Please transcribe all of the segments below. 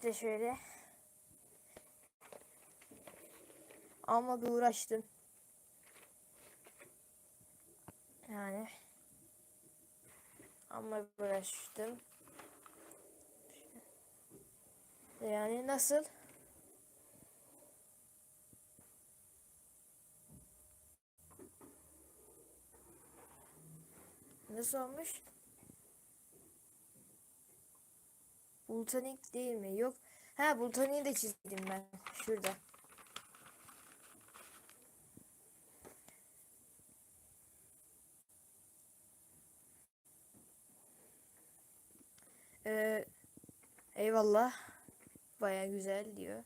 işte şöyle. Ama uğraştım. Yani. Ama uğraştım. Yani nasıl? Nasıl olmuş? Bultanik değil mi? Yok. Ha Bultanik'i de çizdim ben. Şurada. Ee, eyvallah. Baya güzel diyor.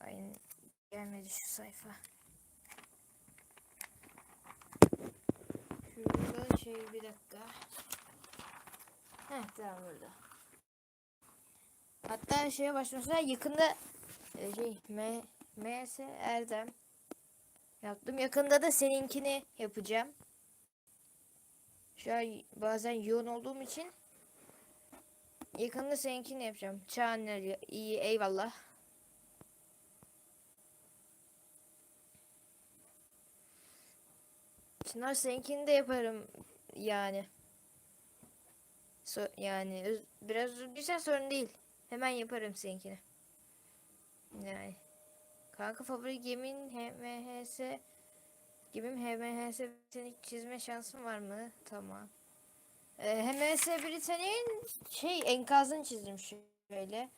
Aynı gelmedi şu sayfa. Şurada şey bir dakika. Heh tamam burada. Hatta şeye başlamışlar yakında e, şey M MS Erdem yaptım. Yakında da seninkini yapacağım. Şu an bazen yoğun olduğum için yakında seninkini yapacağım. Çağanlar iyi eyvallah. Çınar seninkini de yaparım yani. So yani biraz güzel sorun değil. Hemen yaparım seninkini. Yani. Kanka favori gemin HMHS gemim HMHS Britannic çizme şansın var mı? Tamam. Ee, HMHS Britannic'in şey enkazını çizdim şöyle.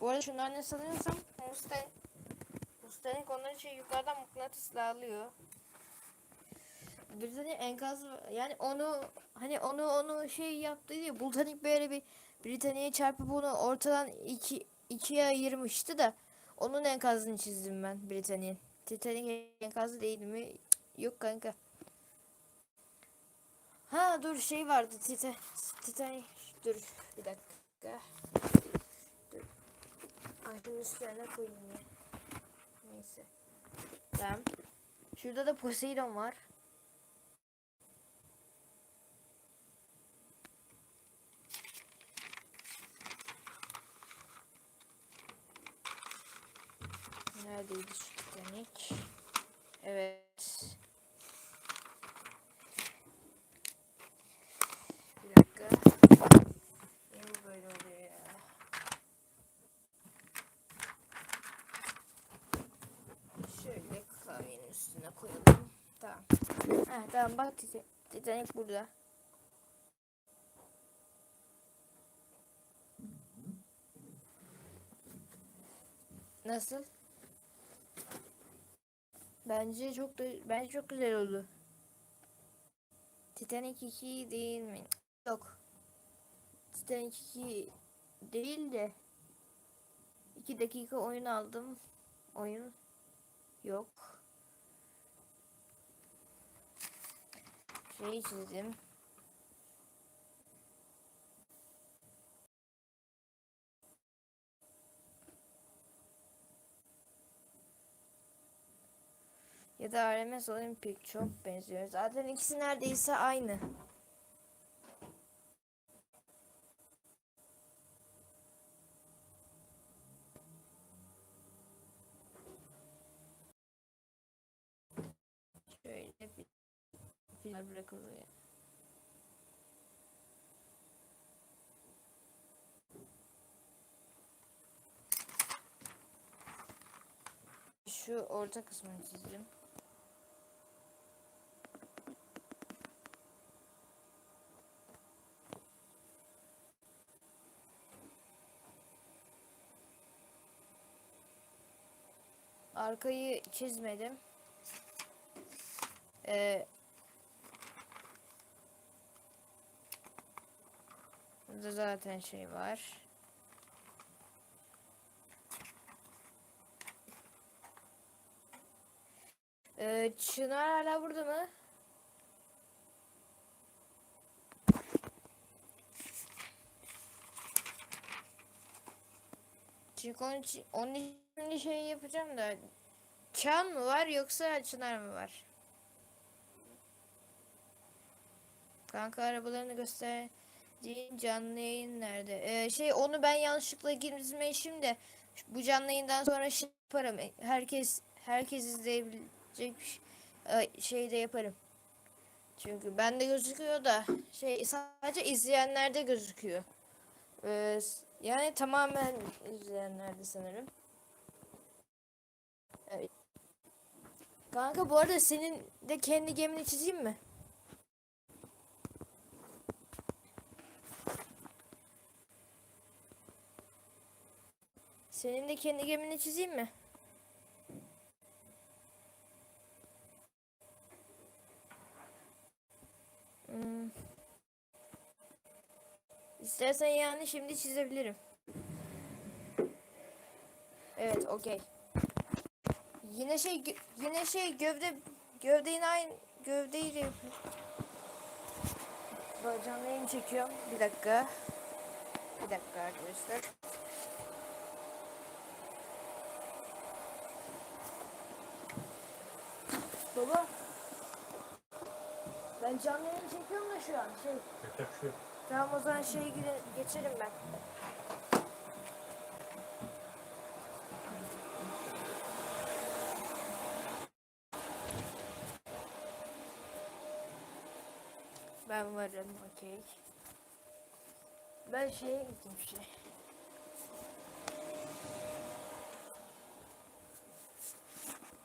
Bu arada şunlar ne sanıyorsam Mustang Mustang onları şey yukarıdan mıknatısla alıyor. Britannic enkazı yani onu hani onu onu şey yaptı diye Britannic böyle bir Britanya'ya çarpıp onu ortadan iki ikiye ayırmıştı da onun enkazını çizdim ben Britanya'nın. Titanic enkazı değil mi? Yok kanka. Ha dur şey vardı Titan Titanic dur bir dakika. Dur. Aydın üstlerine koyayım ya. Neyse. Tamam. Şurada da Poseidon var. Neredeydi Titanic? Evet. Bir dakika. Niye bu böyle oluyor ya? Şöyle kahvenin üstüne koyalım. Tamam. Ha, tamam bak Tita- Titanic burada. Nasıl? Bence çok da bence çok güzel oldu. Titanic 2 değil mi? Yok. Titanic 2 değil de 2 dakika oyun aldım. Oyun yok. Şeyi çizdim. Ya da RMS Olympic çok benziyor. Zaten ikisi neredeyse aynı. Şöyle bir bir bırakılıyor. Şu orta kısmını çizdim. Arkayı çizmedim. Ee, burada zaten şey var. Ee, Çınar hala burada mı? Çünkü onun için, şey yapacağım da Çan mı var yoksa Çınar mı var? Kanka arabalarını gösterdiğin canlı yayın nerede? Ee, şey onu ben yanlışlıkla girmişim de bu canlı yayından sonra şey yaparım. E, Herkes herkes izleyebilecek e, şey de yaparım. Çünkü bende gözüküyor da şey sadece izleyenlerde gözüküyor. Ee, yani tamamen izleyenlerde sanırım. Evet. Kanka bu arada senin de kendi gemini çizeyim mi? Senin de kendi gemini çizeyim mi? Hmm. İstersen yani şimdi çizebilirim. Evet, okey. Yine şey yine şey gövde gövde yine aynı canlı yayın çekiyorum. Bir dakika. Bir dakika arkadaşlar. Baba. Ben canlı yayın çekiyorum da şu an. Şey, Yapacak bir şey yok. tamam o zaman şeye gire- geçelim ben. Ben varım, okey. Ben şeye gittim şey.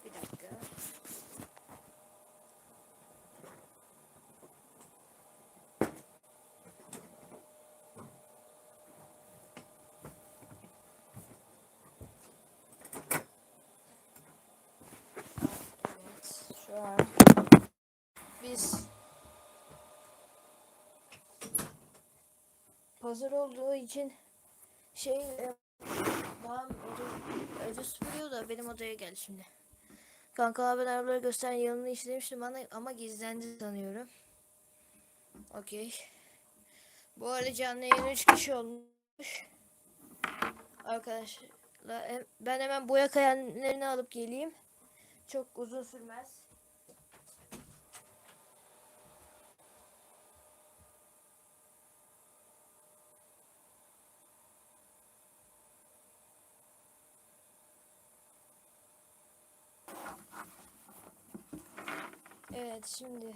Bir dakika. Biz pazar olduğu için şey e, babam ödü, ödü süpürüyor da benim odaya geldi şimdi. Kanka ben arabaları gösteren yanını işlemiştim bana ama gizlendi sanıyorum. Okey. Bu arada canlı yayın 3 kişi olmuş. Arkadaşlar hem- ben hemen boya kalemlerini alıp geleyim. Çok uzun sürmez. Evet şimdi